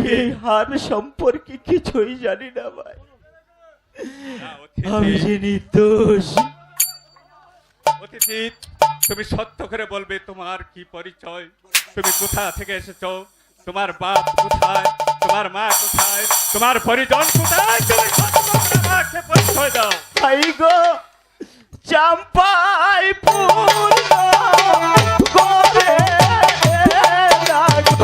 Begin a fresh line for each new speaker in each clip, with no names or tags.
আমি এই হার সম্পর্কে কিছুই জানি না ভাই। আমি যে নির্দোষ।
অতিথি তুমি সত্য করে বলবে তোমার কি পরিচয়? তুমি কোথা থেকে এসেছ? তোমার বাপ কোথায়? তোমার মা কোথায়? তোমার পরিজন কোথায়? তুমি সত্য করে আমাকে পরিচয় দাও।
ভাই গো চাম্পাই ফুল করে লাগো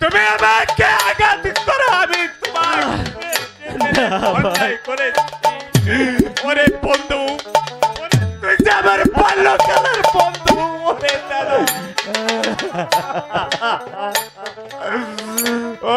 তুমি আমাকে আঘাত করো আমি তোমার ওরে বন্ধু তুই যে আমার বাল্যকালের বন্ধু ওরে দাদা। ও।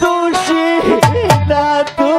তুষি না তো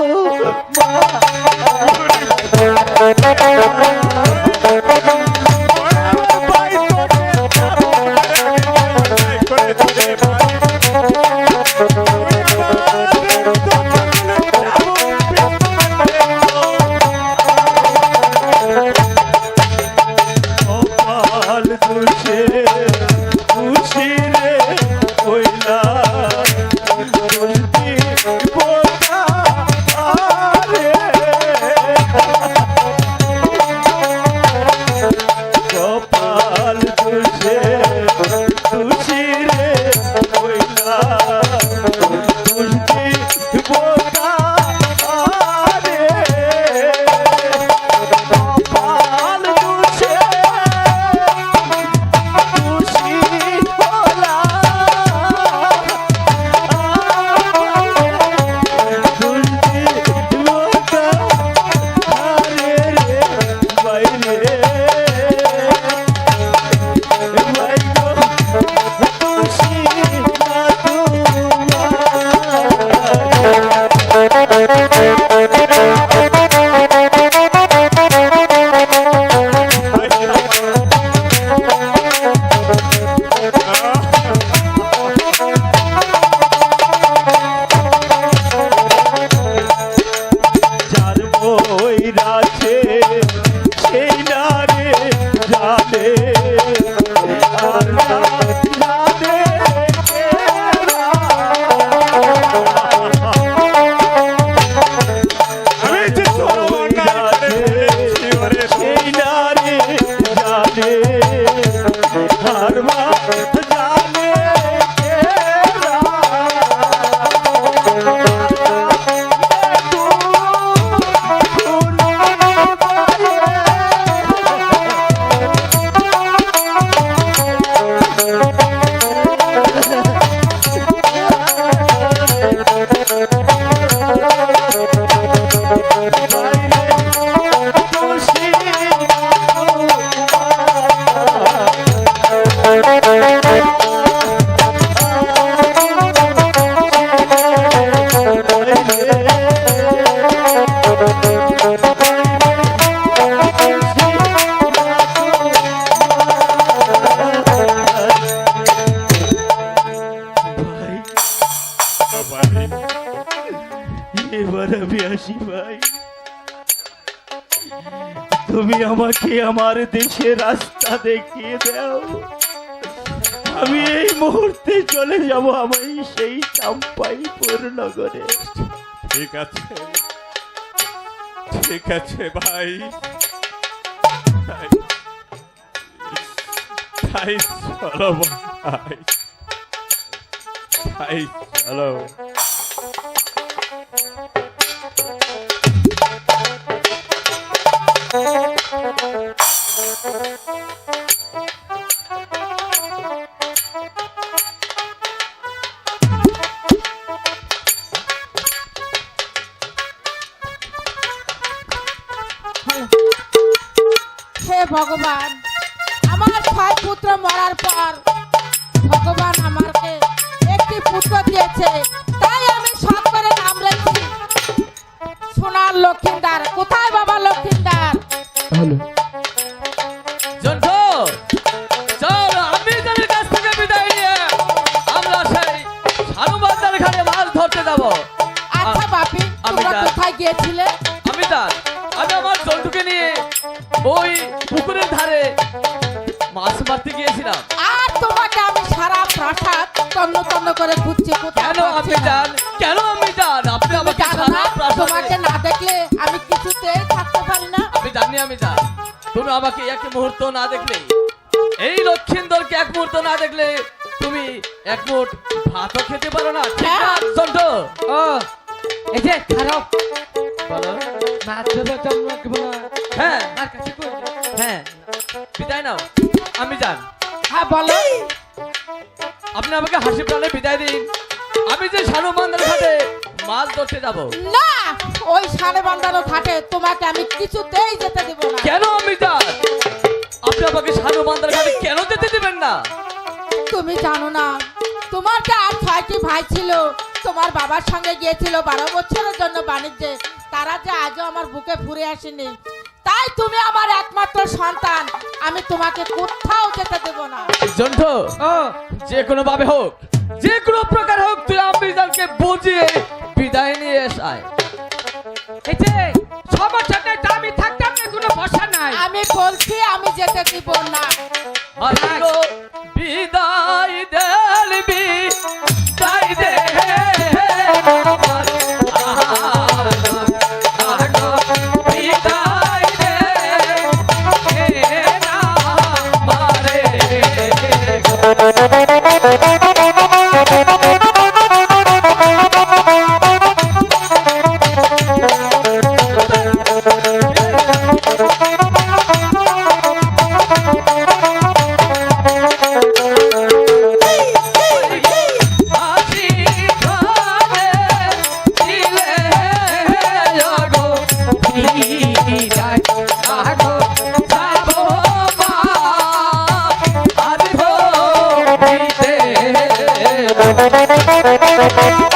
দেশের রাস্তা দেখিয়ে দাও। আমি এই মুহূর্তে চলে যাব আমি সেই চাম্পাইপুর নগরে
ঠিক আছে। ঠিক আছে ভাই। তাই চলো ভাই। তাই চলো।
হে ভগবান, আমার ছয় পুত্র মরার পর ভগবান আমাকে একটি পুত্র দিয়েছে। তাই আমি সৎ করে নাম রেখেছি। সোনার লক্ষিন্দার কোথায়
মুহূর্ত না দেখলে এই লক্ষিন্দরকে এক মুহূর্ত না দেখলে তুমি এক মুঠ ভাতও খেতে পারো না। ঠিক না
হ্যাঁ।
ও এই যে খারাপ।
বলো।
কি
হ্যাঁ।
আর কাছে
হ্যাঁ। বিদায় নাও। আমি যান।
হ্যাঁ বলো।
আপনি আমাকে হাসি প্রাণে বিদায় দিন। আমি যে ঘাটে মাছ ধরতে যাব।
না ওই ঘাটে তোমাকে আমি কিছুতেই যেতে দেব না।
কেন আমি যান? আপনি আমাকে সানু বান্দার ঘাটে কেন যেতে দিবেন না?
তুমি জানো না তোমার যে আর ছয়টি ভাই ছিল তোমার বাবার সঙ্গে গিয়েছিল বারো বছরের জন্য বাণিজ্যে তারা যে আজও আমার বুকে ফুরে আসেনি। তাই তুমি আমার একমাত্র সন্তান আমি তোমাকে কোথাও যেতে দেব না।
জন্ঠ যে কোনো ভাবে হোক যে কোনো প্রকার হোক তুই আম্বিজানকে বুঝিয়ে বিদায় নিয়ে এসায়
এই যে আমি
বলছি আমি যেতে দিব না।
বিদায় দেলবি আপনাকে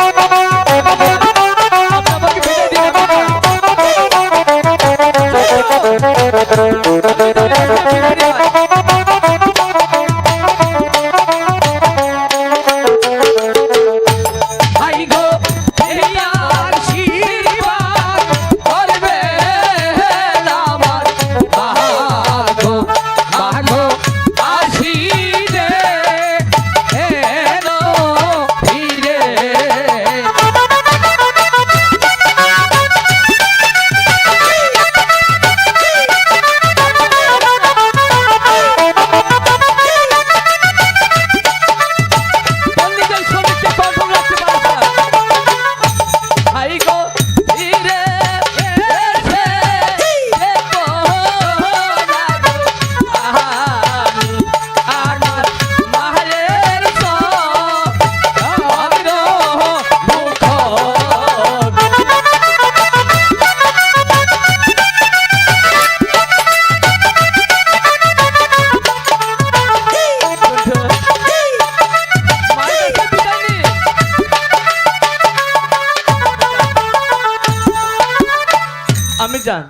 আমি যান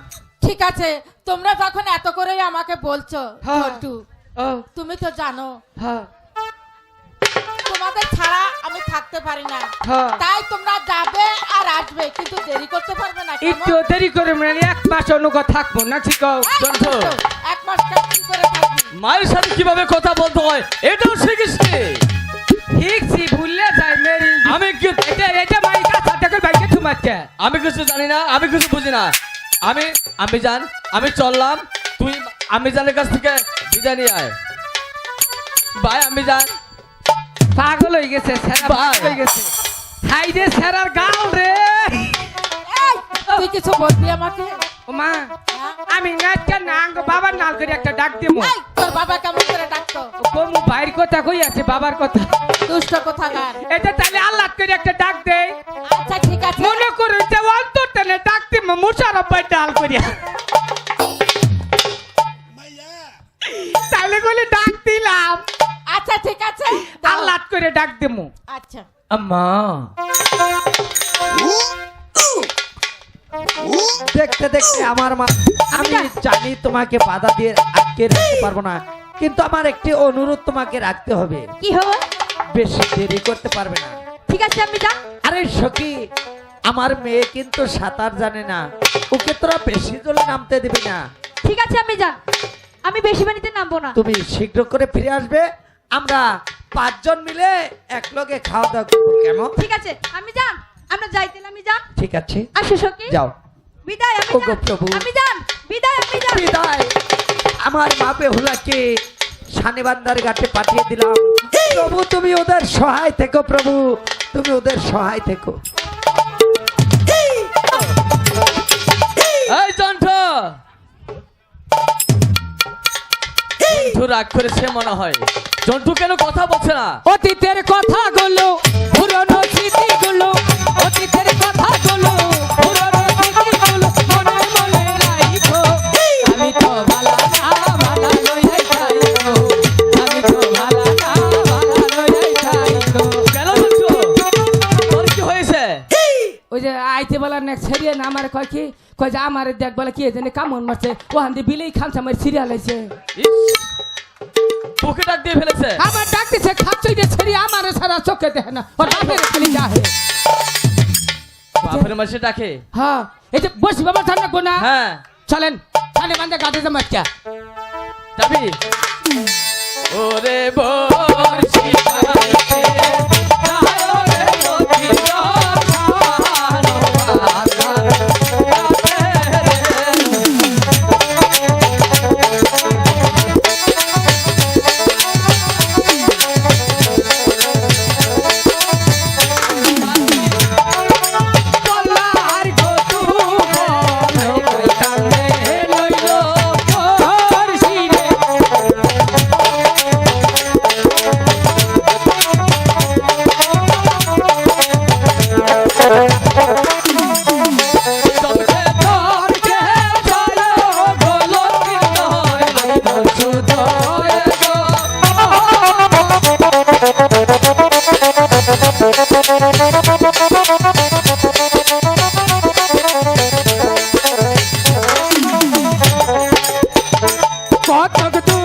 ঠিক আছে তোমরা যখন এত করেই আমাকে বলছো। তুমি তো জানো। তোমাদের ছাড়া আমি থাকতে পারি না। তাই তোমরা যাবে আর আসবে কিন্তু দেরি করতে পারবে না
একটু দেরি করে মানে এক মাস থাকব না ঠিক
এক মাস কি করে থাকবি?
মায়ের সাথে কীভাবে কথা বলতে হয় এটাও শিখিস নি।
ঠিকছি ভুললে যাই মেরি।
আমি কি
এটা এটা মাই কাছে ঠুমাচ্ছে
আমি কিছু জানি না আমি কিছু বুঝি না। আমি আমি জান আমি চললাম। তুই আমি জানের কাছ থেকে বিদায় নিয়ে আয়। ভাই আমি জান
পাগল হয়ে গেছে স্যার
ভাই।
হয়ে গেছে। হাই রে স্যারার গাল রে।
তুই কিছু বলবি আমাকে?
ও মা? আমি নাচকে নাঙ্গ বাবার নাল করে একটা ডাক
এই, তোর বাবা কেমন করে
কমু ভাইয়ের কথা কই আছে বাবার কথা?
দুষ্ট কোথাকার।
এটা তাহলে আল্লাহ করে একটা ডাক দেয়
আচ্ছা ঠিক আছে।
মনে করে যে অন্তর টেনে ডাক দিমু মুশারফ ভাই ডাল করিয়া। তাহলে বলে ডাক দিলাম।
আচ্ছা ঠিক আছে।
আল্লাহ করে ডাক দিমু
আচ্ছা।
আম্মা।
দেখতে দেখতে আমার মা আমি জানি তোমাকে বাধা দিয়ে আটকে রাখতে পারব না। কিন্তু আমার একটি অনুরোধ তোমাকে রাখতে হবে।
কি হবে?
বেশি দেরি করতে পারবে না।
ঠিক আছে আমি যা
আরে সখী আমার মেয়ে কিন্তু সাঁতার জানে না। ওকে তোরা বেশি জলে নামতে দিবি না।
ঠিক আছে আমি যা আমি বেশি পানিতে নামবো না।
তুমি শীঘ্র করে ফিরে আসবে। আমরা পাঁচজন মিলে এক লগে খাওয়া দাওয়া করব। কেমন?
ঠিক আছে আমি যান আমরা যাইতেন আমি যান
ঠিক আছে।
আসো সখী।
যাও।
বিদায় আমি যান। আমি যান বিদায় আমি যান
বিদায়। আমার মা বেহুলাকে শানিবান্দার ঘাটে পাঠিয়ে দিলাম। প্রভু তুমি ওদের সহায় থেকো প্রভু। তুমি ওদের সহায় থেকো।
এই জন্ঠ! রাগ করেছে মনে হয়। জন্টু কেন কথা বলছে না?
অতীতের কথাগুলো পুরনো স্মৃতিগুলো বলা না আমার কয় কি কয় যে আমার দেখ বলে কি জানি কামন মারছে ওখান দিয়ে বিলেই খামছে আমার সিরিয়াল
ইস, বুকে ডাক দিয়ে ফেলেছে
আমার ডাক ডাকতেছে খাচ্ছই যে ছেড়ে আমার সারা চোখে দেখে না ওর বাপের খালি যাহে
বাপের মাসে ডাকে
হ্যাঁ এই যে বসি বাবা ঠান্ডা গোনা
হ্যাঁ
চলেন থানে বান্ধে গাড়ি জমা
যাবি ওরে বর্ষি
কতক দূরে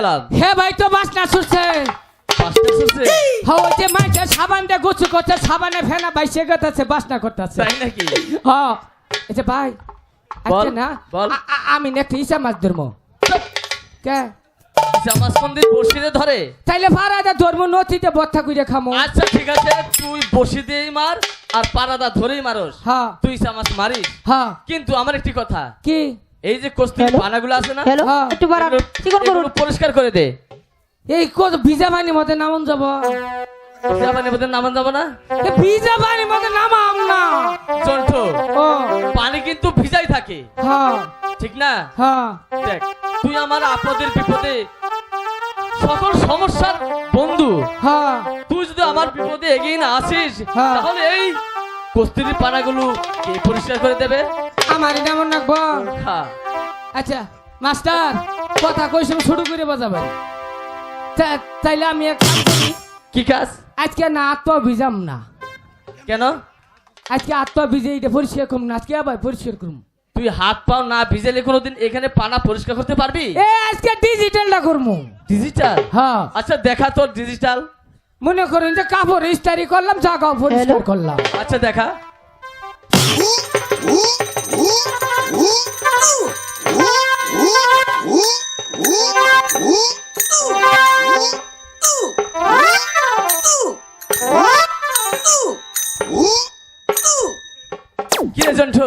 এলাম
ভাই তো বাস না শুনছে।
পাঁচটা শুনছে?
হ্যাঁ যে সাবান দিয়ে গুছু করছে সাবানে ফেনা বাইসে গেছে বাস না করতেছে।
তাই নাকি?
হ্যাঁ। এই যে ভাই আচ্ছা না আমি ইসা মাছ ধরবো কে?
মন্দির ধরে?
তাইলে ভাড়া ধর্ম নথিতে বথা করে খামো।
আচ্ছা ঠিক আছে তুই বসি দিয়েই মার আর পারাদা ধরেই মারস।
হ্যাঁ।
তুই জামাস মারিস।
হ্যাঁ।
কিন্তু আমার একটি কথা।
কি?
এই যে কস্তুরি পানাগুলো আছে না?
হ্যালো?
হ্যাঁ।
একটু বাড়ান চিকন করুন।
পরিষ্কার করে দে।
এই কত ভিজা পানি মতে নামন যাব?
জামানের মধ্যে নামান যাব না?
এ ভিজা পানি মতে নামাম না।
পানি কিন্তু ভিজাই থাকে।
হ্যাঁ।
ঠিক না?
হ্যাঁ।
দেখ তুই আমার আপদের বিপদে সকল সমস্যার বন্ধু।
হ্যাঁ।
তুই যদি আমার বিপদে এগিয়ে না আসিস
হ্যাঁ।
তাহলে এই কস্তুরির পানাগুলো কে পরিষ্কার করে দেবে?
আমার নাম রাখব
হ্যাঁ
আচ্ছা মাস্টার কথা কই সময় শুরু করে বাজাবেন তাইলে আমি এক কাম করি।
কি কাজ?
আজকে না আত্মা ভিজাম না।
কেন?
আজকে আত্মা ভিজে এটা পরিষ্কার করুম না আজকে আবার পরিষ্কার করুম।
তুই হাত পাও না ভিজেলে কোনোদিন এখানে পানা পরিষ্কার করতে পারবি?
এ আজকে ডিজিটালটা করমু।
ডিজিটাল?
হ্যাঁ।
আচ্ছা দেখা তোর ডিজিটাল।
মনে করুন যে কাপড় ইস্তারি করলাম জায়গাও পরিষ্কার করলাম।
আচ্ছা দেখা। কি রে জন্টু?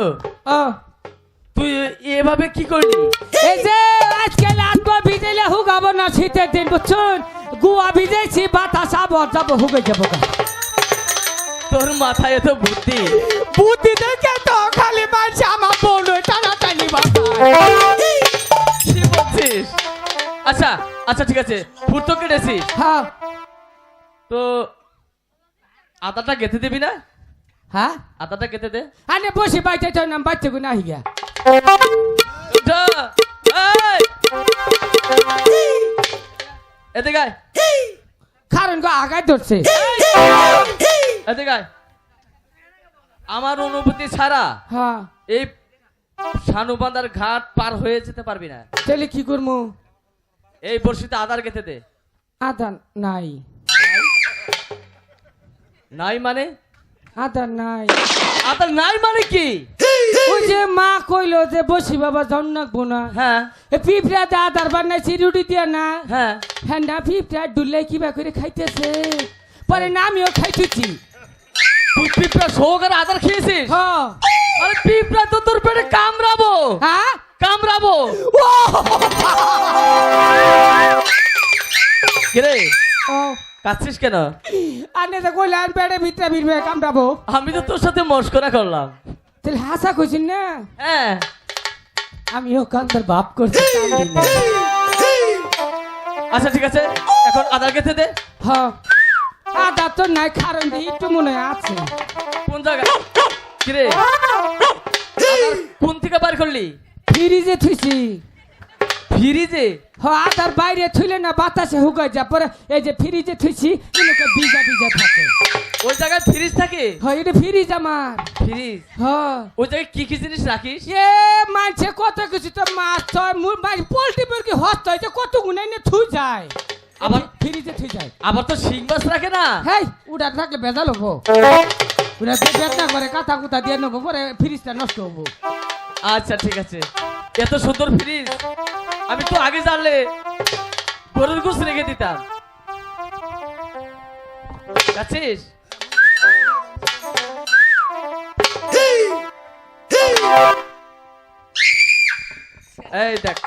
তুই এভাবে কি করলি?
এই যে আজকে আত্মা ভিজাইলে হুগাবো না শীতের দিন বুঝছুন? গুয়া ভিজাইছি বাতাস আবহাওয়া যাব হুগে যাব।
তোর মাথায় তো বুদ্ধি?
বুদ্ধি দেখে তো খালি মানছে আমার বোন টানাটানি
কি বলছিস? আচ্ছা আচ্ছা ঠিক আছে। ফুটো কেটেছিস।
হ্যাঁ।
তো আদাটা গেঁথে দিবি না?
হ্যাঁ?
আদাটা গেঁথে দে।
আনে বসে বাইতে তো নাম বাচ্চা গুনা হই গিয়া।
যা, এই! এদিকে আয়,
কারণ গো আগায় ধরছে।
এদিকে। আমার অনুভূতি ছাড়া
হ্যাঁ।
এই শানুবান্দার ঘাট পার হয়ে যেতে পারবি না।
তাহলে কি করব?
এই বর্ষিতে আদার গেঁথে দে।
আদান নাই।
নাই মানে?
আদান নাই।
আদার নাই মানে কি?
ওই যে মা কইলো যে বসি বাবা জন নাকবো না।
হ্যাঁ।
এ পিঁপড়া দা আদার বানাইছি রুটি দিয়া না।
হ্যাঁ।
হ্যাঁ না পিঁপড়া ডুলাই কিবা করে খাইতেছে। পরে না আমিও খাইতেছি।
তুই পিঁপড়া সহকারে আদার খেয়েছিস?
হ্যাঁ।
আরে পিঁপড়া তো তোর পেটে কামড়াবো।
হ্যাঁ?
কামড়াবো। কিরে?
ও।
কাচ্ছিস কেন?
আনে তো কইলাম পেটে ভিতরে ভিড়বে কামড়াবো।
আমি তো তোর সাথে মস্করা করলাম।
তাহলে হাসা কইছেন না?
হ্যাঁ।
আমিও কান্দার বাপ করছি
আচ্ছা ঠিক আছে। এখন আদার গেঁথে দে।
হ্যাঁ। আদা তো নাই কারণ একটু মনে আছে।
কোন জায়গায়? কিরে? কোন থেকে বার করলি?
ফ্রিজে থুইছি।
ফ্রিজে?
হ্যাঁ আদার বাইরে থুইলে না বাতাসে হুকাই যা পরে এই যে ফ্রিজে থুইছি এলাকা বিজা বিজা থাকে।
ওই জায়গায় ফ্রিজ থাকে?
হ্যাঁ এটা ফ্রিজ আমার।
ফ্রিজ?
হ্যাঁ
ওই জায়গায় কি কি জিনিস রাখিস?
এ মানছে কত কিছু তো মাছ হয় মুর মাছ পোল্ট্রি মুরগি হস্ত হয়েছে কত গুণাই না থুই যায়। আবার ফ্রিজে থুই যায়।
আবার তো শিং মাছ রাখে না।
হেই উড়া থাকলে বেজাল হব। উড়া তো বেদনা করে কাঁথা কুতা দিয়ে নেব পরে ফ্রিজটা নষ্ট হব।
আচ্ছা ঠিক আছে। এত সুন্দর ফ্রিজ। আমি তো আগে জানলে গরুর গোস রেখে দিতাম। যাচ্ছিস? এই দেখ।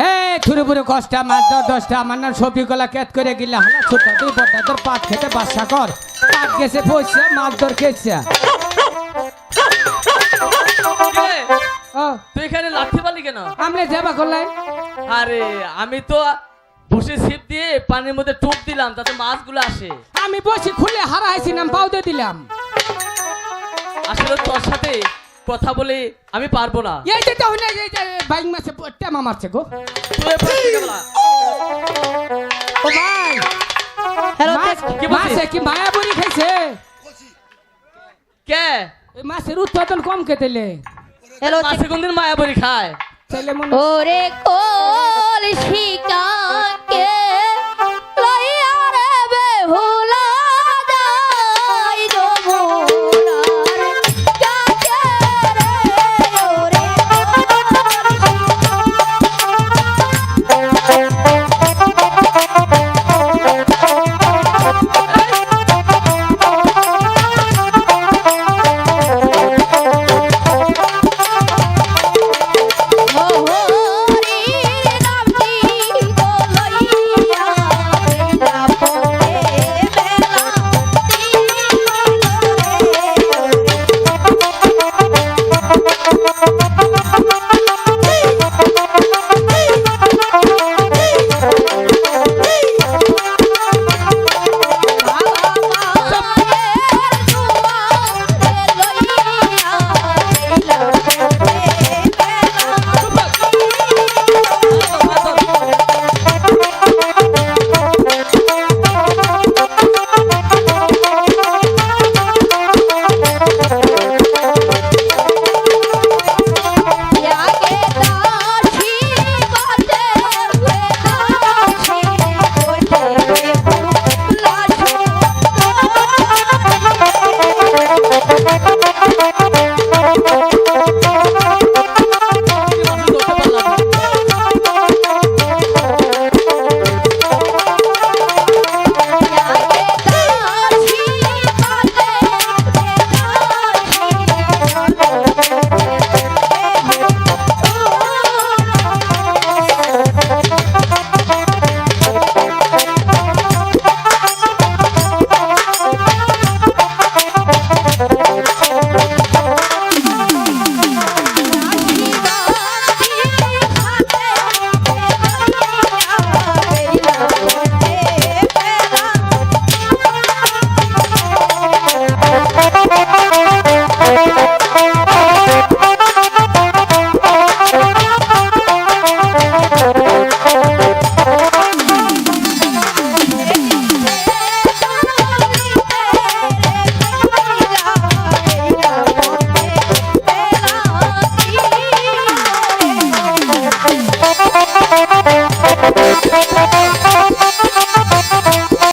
হে থুরে বুড়ে কষ্টা মাছ দর দশটা আমার নাম সবজি গলা কেত করে গিলা হলা ছোট তুই বড়টা তোর পাট খেতে বাসা কর। পাট গেছে পয়সা মাছ দর খেয়েছে
তুই এখানে লাথি পালি কেন?
আমরা যাবা করলাই
আরে আমি তো বসে ছিপ দিয়ে পানির মধ্যে টুপ দিলাম যাতে মাছগুলো আসে।
আমি বসে খুলে হারাইছি নাম পাউদে দিলাম।
আসলে তোর সাথে কথা বলে আমি পারব না।
এই যে তো হলে এই যে বাইক টেমা মারছে গো। ও ভাই!
হ্যালো
কি?
মাছে কি মায়া বড়ি খাইছে?
কে?
মাছের উৎপাদন কম কেতেলে
হ্যালো
মাছে কোনদিন মায়াবরি খায়?
মনে
ওরে কোল শিকা